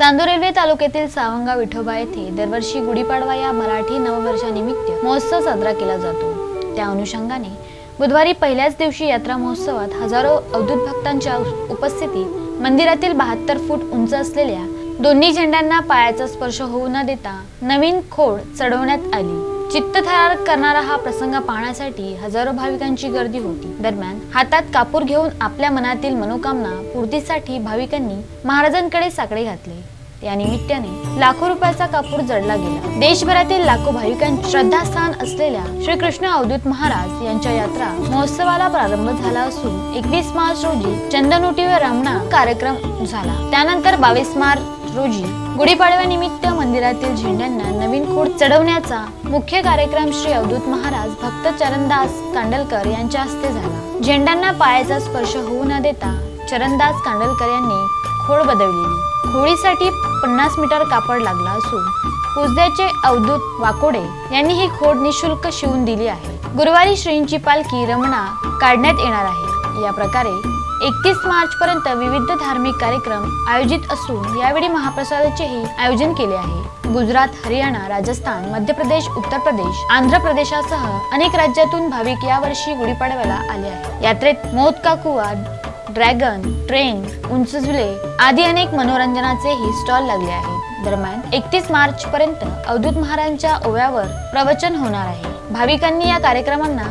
Chandur railway तालुक्यातील सावंगा विठोबा येथे दरवर्षी गुढीपाडवा या मराठी नववर्षानिमित्त महोत्सव साजरा केला जातो. त्या अनुषंगाने बुधवारी पहिल्याच दिवशी यात्रा महोत्सवात हजारो अवधूत भक्तांच्या उपस्थितीत मंदिरातील बहात्तर फूट उंच असलेल्या दोन्ही झेंड्यांना पायाचा स्पर्श होऊ न देता नवीन खोड चढवण्यात आली. चित्तथरार करणारा हा प्रसंग पाहण्यासाठी हजारो भाविकांची गर्दी होती. दरम्यान हातात कापूर घेऊन आपल्या मनातील मनोकामना पूर्तीसाठी भाविकांनी महाराजांकडे साकडे घातले. या निमित्ताने लाखो रुपयाचा कापूर जडला गेला. देशभरातील लाखो भाविकांचे श्रद्धास्थान असलेल्या श्री कृष्ण अवधूत महाराज यांच्या यात्रा महोत्सवाला प्रारंभ झाला असून एकवीस मार्च रोजी चंदनोटीवर रमणा कार्यक्रम झाला. त्यानंतर बावीस मार्च रोजी गुढीपाडव्यानिमित्त मंदिरातील झेंड्यांना नवीन खोड चढवण्याचा मुख्य कार्यक्रम श्री अवधूत महाराज भक्त चरणदास कांडलकर यांच्या हस्ते झाला. झेंड्यांना पायाचा स्पर्श होऊ न देता चरणदास कांडलकर यांनी खोड बदलली खोडीसाठी पन्नास मीटर कापड लागला असून कुसद्याचे अवधूत वाकोडे यांनी ही खोड निशुल्क शिवून दिली आहे. गुरुवारी श्रींची पालखी रमणा काढण्यात येणार आहे. या प्रकारे एकतीस मार्च पर्यंत विविध धार्मिक कार्यक्रम आयोजित असून यावेळी महाप्रसादाचेही आयोजन केले आहे. गुजरात हरियाणा राजस्थान मध्य प्रदेश उत्तर प्रदेश आंध्र प्रदेशासह अनेक राज्यातून भाविक यावर्षी गुढीपाडव्याला आले आहेत. यात्रेत मौत का कुवा ड्रॅगन ट्रेन उंच झुले आदी अनेक मनोरंजनाचेही स्टॉल लागले आहेत. दरम्यान एकतीस मार्च पर्यंत अवधूत महाराजांच्या ओव्यावर प्रवचन होणार आहे. भाविकांनी या कार्यक्रमांना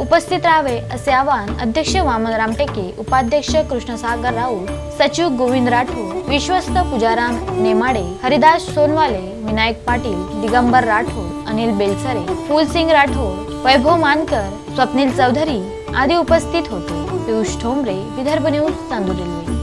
उपस्थित राहावे असे आवाहन अध्यक्ष वामन रामटेके उपाध्यक्ष कृष्णसागर राऊत सचिव गोविंद राठोड विश्वस्त पुजाराम नेमाडे हरिदास सोनवाले विनायक पाटील दिगंबर राठोड अनिल बेलसरे फुलसिंग राठोड वैभव मानकर स्वप्नील चौधरी आदी उपस्थित होते. Piyush Thombare Vidarbha news Chandur railway